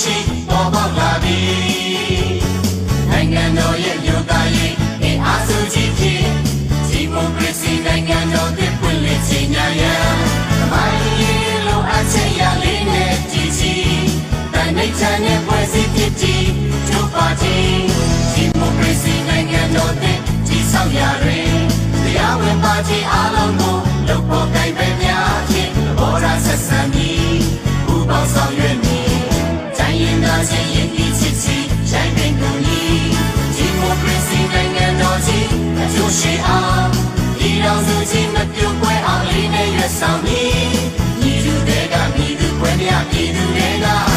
ရှိပေါ်ပေါက်လာပြီနိုင်ငံတော်ရဲ့လူသားရေးအင်အားစုကြီးဖြစ်ဒီမိုကရေစီနိုင်ငံတော်သစ်ပွင့်လင်းခြင်းညာရန်သမိုင်းရေးလိုအပ်ချက်ရလေးနဲ့ကြည်ကြီးတန်နေချမ်းတဲ့ဖွဲ့စည်းဖြစ်ကြီးကျုပ်ပါတီဒီမိုကရေစီနိုင်ငံတော်သစ်ကြီးဆောင်ရာတွင်တရားဝင်ပါတီအားလုံးကို ဆောင်နေညီသူတွေကမိသူပွဲပြပြည်သူတွေက